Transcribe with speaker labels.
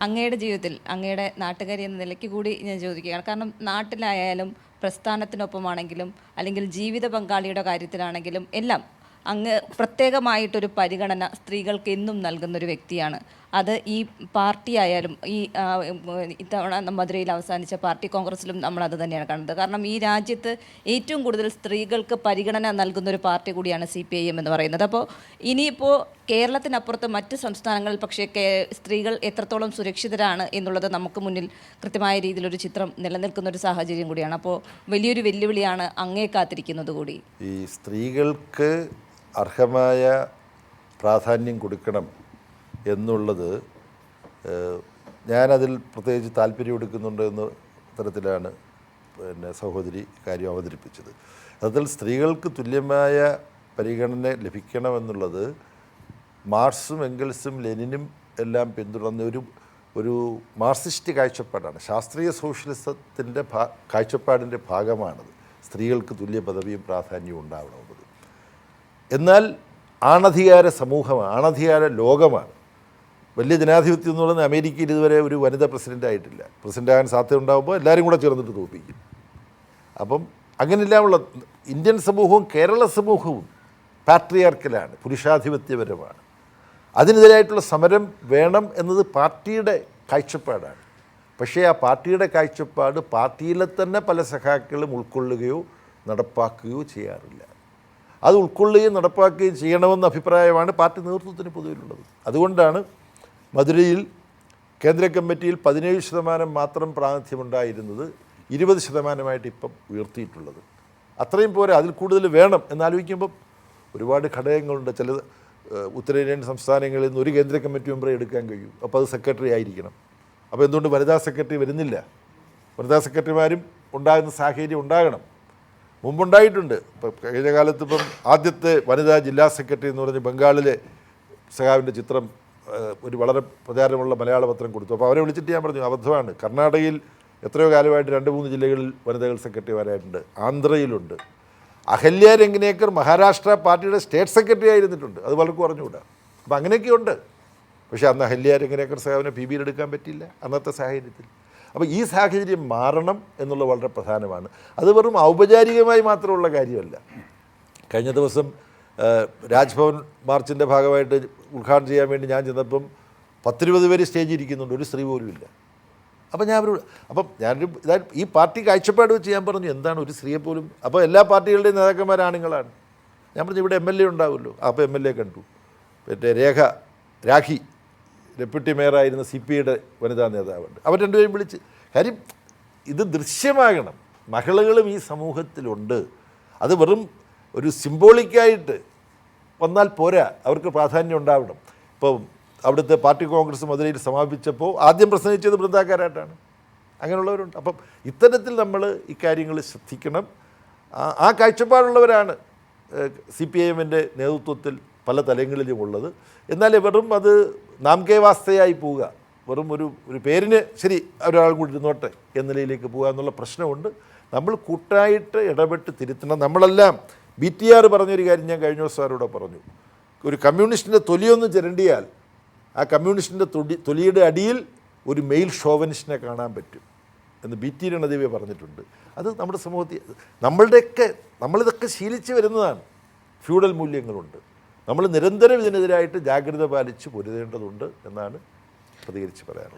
Speaker 1: അങ്ങയുടെ ജീവിതത്തിൽ അങ്ങയുടെ നാട്ടുകാരി എന്ന നിലയ്ക്ക് കൂടി ഞാൻ ചോദിക്കുകയാണ്. കാരണം നാട്ടിലായാലും പ്രസ്ഥാനത്തിനൊപ്പമാണെങ്കിലും അല്ലെങ്കിൽ ജീവിത പങ്കാളിയുടെ കാര്യത്തിലാണെങ്കിലും എല്ലാം അങ്ങ് പ്രത്യേകമായിട്ടൊരു പരിഗണന സ്ത്രീകൾക്ക് എന്നും നൽകുന്നൊരു വ്യക്തിയാണ്. അത് ഈ പാർട്ടി ആയാലും ഈ ഇത്തവണ മധുരയിൽ അവസാനിച്ച പാർട്ടി കോൺഗ്രസിലും നമ്മൾ അത് തന്നെയാണ് കാണുന്നത്. കാരണം ഈ രാജ്യത്ത് ഏറ്റവും കൂടുതൽ സ്ത്രീകൾക്ക് പരിഗണന നൽകുന്ന ഒരു പാർട്ടി കൂടിയാണ് സി പി ഐ എം എന്ന് പറയുന്നത്. അപ്പോൾ ഇനിയിപ്പോൾ കേരളത്തിനപ്പുറത്ത് മറ്റ് സംസ്ഥാനങ്ങളിൽ പക്ഷേ സ്ത്രീകൾ എത്രത്തോളം സുരക്ഷിതരാണ് എന്നുള്ളത് നമുക്ക് മുന്നിൽ കൃത്യമായ രീതിയിലൊരു ചിത്രം നിലനിൽക്കുന്ന ഒരു സാഹചര്യം കൂടിയാണ്. അപ്പോൾ വലിയൊരു വെല്ലുവിളിയാണ് അങ്ങേ കാത്തിരിക്കുന്നത് കൂടി.
Speaker 2: ഈ സ്ത്രീകൾക്ക് അർഹമായ പ്രാധാന്യം കൊടുക്കണം എന്നുള്ളത് ഞാനതിൽ പ്രത്യേകിച്ച് താല്പര്യം എടുക്കുന്നുണ്ട് എന്ന തരത്തിലാണ് പിന്നെ സഹോദരി കാര്യം അവതരിപ്പിച്ചത്. അതിൽ സ്ത്രീകൾക്ക് തുല്യമായ പരിഗണന ലഭിക്കണമെന്നുള്ളത് മാർക്സും എംഗൽസും ലെനിനും എല്ലാം പിന്തുടർന്ന ഒരു ഒരു മാർസിസ്റ്റ് കാഴ്ചപ്പാടാണ്. ശാസ്ത്രീയ സോഷ്യലിസത്തിന്റെ ഭാ കാഴ്ചപ്പാടിന്റെ ഭാഗമാണത് സ്ത്രീകൾക്ക് തുല്യ പദവിയും പ്രാധാന്യവും ഉണ്ടാവണമെന്നത്. എന്നാൽ ആണധികാര സമൂഹമാണ് ആണധികാര ലോകമാണ്. വലിയ ജനാധിപത്യം എന്ന് പറയുന്നത് അമേരിക്കയിൽ ഇതുവരെ ഒരു വനിത പ്രസിഡന്റ് ആയിട്ടില്ല. പ്രസിഡന്റ് ആകാൻ സാധ്യത ഉണ്ടാകുമ്പോൾ എല്ലാവരും കൂടെ ചേർന്നിട്ട് തോൽപ്പിക്കും. അപ്പം അങ്ങനെയെല്ലാമുള്ള ഇന്ത്യൻ സമൂഹവും കേരള സമൂഹവും പാട്രിയാർക്കലാണ് പുരുഷാധിപത്യപരമാണ്. അതിനെതിരായിട്ടുള്ള സമരം വേണം എന്നത് പാർട്ടിയുടെ കാഴ്ചപ്പാടാണ്. പക്ഷേ ആ പാർട്ടിയുടെ കാഴ്ചപ്പാട് പാർട്ടിയിലെ തന്നെ പല സഖാക്കളും ഉൾക്കൊള്ളുകയോ നടപ്പാക്കുകയോ ചെയ്യാറില്ല. അത് ഉൾക്കൊള്ളുകയും നടപ്പാക്കുകയും ചെയ്യണമെന്ന അഭിപ്രായമാണ് പാർട്ടി നേതൃത്വത്തിന് പൊതുവിലുള്ളത്. അതുകൊണ്ടാണ് മധുരയിൽ കേന്ദ്ര കമ്മിറ്റിയിൽ പതിനേഴ് ശതമാനം മാത്രം പ്രാതിനിധ്യമുണ്ടായിരുന്നത് ഇരുപത് ശതമാനമായിട്ട് ഇപ്പം ഉയർത്തിയിട്ടുള്ളത്. അത്രയും പോരെ അതിൽ കൂടുതൽ വേണം എന്നാലോചിക്കുമ്പം ഒരുപാട് ഘടകങ്ങളുണ്ട്. ചില ഉത്തരേന്ത്യൻ സംസ്ഥാനങ്ങളിൽ നിന്ന് ഒരു കേന്ദ്ര കമ്മിറ്റി മെമ്പറെ എടുക്കാൻ കഴിയും. അപ്പോൾ അത് സെക്രട്ടറി ആയിരിക്കണം. അപ്പോൾ എന്തുകൊണ്ട് വനിതാ സെക്രട്ടറി വരുന്നില്ല? വനിതാ സെക്രട്ടറിമാരും ഉണ്ടാകുന്ന സാഹചര്യം ഉണ്ടാകണം. മുമ്പുണ്ടായിട്ടുണ്ട്. ഇപ്പം കഴിഞ്ഞ കാലത്ത് ഇപ്പം ആദ്യത്തെ വനിതാ ജില്ലാ സെക്രട്ടറി എന്ന് പറഞ്ഞ് ബംഗാളിലെ സഖാവിന്റെ ചിത്രം ഒരു വളരെ പ്രചാരമുള്ള മലയാള പത്രം കൊടുത്തു. അപ്പോൾ അവരെ വിളിച്ചിട്ട് ഞാൻ പറഞ്ഞു അബദ്ധമാണ്. കർണാടകയിൽ എത്രയോ കാലമായിട്ട് രണ്ട് മൂന്ന് ജില്ലകളിൽ വനിതകൾ സെക്രട്ടറിമാരായിട്ടുണ്ട്. ആന്ധ്രയിലുണ്ട്. അഹല്യ രംഗനേക്കർ മഹാരാഷ്ട്ര പാർട്ടിയുടെ സ്റ്റേറ്റ് സെക്രട്ടറി ആയിരുന്നിട്ടുണ്ട്. അത് പലർക്കും പറഞ്ഞുകൂടാ അപ്പം അങ്ങനെയൊക്കെയുണ്ട്. പക്ഷേ അന്ന് അഹല്യ രംഗനേക്കർ സേവനം പി ബിയിൽ എടുക്കാൻ പറ്റില്ല അന്നത്തെ സാഹചര്യത്തിൽ. അപ്പോൾ ഈ സാഹചര്യം മാറണം എന്നുള്ളത് വളരെ പ്രധാനമാണ്. അത് വെറും ഔപചാരികമായി മാത്രമുള്ള കാര്യമല്ല. കഴിഞ്ഞ ദിവസം രാജ്ഭവൻ മാർച്ചിന്റെ ഭാഗമായിട്ട് ഉദ്ഘാടനം ചെയ്യാൻ വേണ്ടി ഞാൻ ചെന്നപ്പം പത്തിരുപത് പേര് സ്റ്റേജിൽ ഇരിക്കുന്നുണ്ട്. ഒരു സ്ത്രീ പോലും ഇല്ല. അപ്പം ഞാൻ അവരോട് അപ്പം ഞാനൊരു ഇതാ ഈ പാർട്ടി കാഴ്ചപ്പാട് വെച്ച് ഞാൻ പറഞ്ഞു എന്താണ് ഒരു സ്ത്രീയെ പോലും? അപ്പോൾ എല്ലാ പാർട്ടികളുടെയും നേതാക്കന്മാർ ആണുങ്ങളാണ് ഞാൻ പറഞ്ഞു ഇവിടെ എം എൽ എ ഉണ്ടാവുമല്ലോ. അപ്പോൾ എം എൽ എ കണ്ടു. മറ്റേ രേഖ രാഖി ഡെപ്യൂട്ടി മേയറായിരുന്ന സി പി ഐയുടെ വനിതാ നേതാവുണ്ട്. അവർ രണ്ടുപേരും വിളിച്ച് കാര്യം ഇത് ദൃശ്യമാകണം. മഹിളകളും ഈ സമൂഹത്തിലുണ്ട്. അത് വെറും ഒരു സിംബോളിക്കായിട്ട് വന്നാൽ പോരാ. അവർക്ക് പ്രാധാന്യം ഉണ്ടാവണം. ഇപ്പോൾ അവിടുത്തെ പാർട്ടി കോൺഗ്രസ് മധുരയിൽ സമാപിച്ചപ്പോൾ ആദ്യം പ്രസംഗിച്ചത് വൃന്ദാകാരായിട്ടാണ്. അങ്ങനെയുള്ളവരുണ്ട്. അപ്പം ഇത്തരത്തിൽ നമ്മൾ ഇക്കാര്യങ്ങൾ ശ്രദ്ധിക്കണം. ആ- കാഴ്ചപ്പാടുള്ളവരാണ് സി പി ഐ എമ്മിന്റെ നേതൃത്വത്തിൽ പല തലങ്ങളിലും ഉള്ളത്. എന്നാൽ വെറും അത് നാം കെ വാസ്തയായി പോവുക. വെറും ഒരു ഒരു പേരിന് ശരി ഒരാൾ കൂടി ഇരുന്നോട്ടെ എന്ന നിലയിലേക്ക് പോകുക എന്നുള്ള പ്രശ്നമുണ്ട്. നമ്മൾ കൂട്ടായിട്ട് ഇടപെട്ട് തിരുത്തണം. നമ്മളെല്ലാം ബി ടി ആർ പറഞ്ഞൊരു കാര്യം ഞാൻ കഴിഞ്ഞ ദിവസം ആരോടെ പറഞ്ഞു. ഒരു കമ്മ്യൂണിസ്റ്റിന്റെ തൊലിയൊന്ന് ചിരണ്ടിയാൽ ആ കമ്മ്യൂണിസ്റ്റിന്റെ തൊടി തൊലിയുടെ അടിയിൽ ഒരു മെയിൽ ഷോവനിസ്റ്റിനെ കാണാൻ പറ്റും എന്ന് ബി ടി രണദേവി പറഞ്ഞിട്ടുണ്ട്. അത് നമ്മുടെ സമൂഹത്തിൽ നമ്മളുടെയൊക്കെ നമ്മളിതൊക്കെ ശീലിച്ച് വരുന്നതാണ്. ഫ്യൂഡൽ മൂല്യങ്ങളുണ്ട്. നമ്മൾ നിരന്തരം ഇതിനെതിരായിട്ട് ജാഗ്രത പാലിച്ച് പൊരുതേണ്ടതുണ്ട് എന്നാണ് പ്രതികരിച്ച് പറയാനുള്ളത്.